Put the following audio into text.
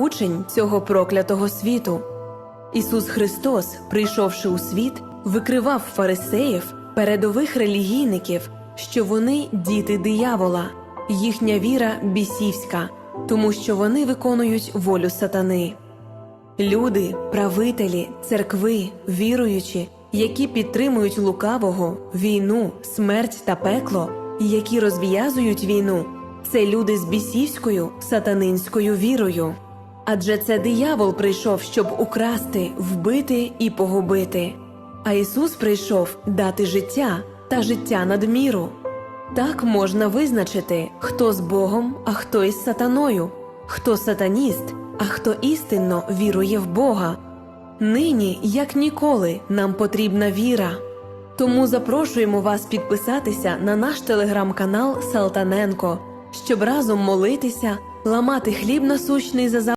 учень цього проклятого світу. Ісус Христос, прийшовши у світ, викривав фарисеїв, передових релігійників, що вони діти диявола, їхня віра бісівська, тому що вони виконують волю сатани. Люди, правителі, церкви, віруючі, які підтримують лукавого, війну, смерть та пекло, які розв'язують війну, це люди з бісівською сатанинською вірою. Адже це диявол прийшов, щоб украсти, вбити і погубити. А Ісус прийшов дати життя та життя надміру. Так можна визначити, хто з Богом, а хто із сатаною, хто сатаніст, а хто істинно вірує в Бога. Нині, як ніколи, нам потрібна віра. Тому запрошуємо вас підписатися на наш телеграм-канал Салтаненко, щоб разом молитися, ламати хліб насущний за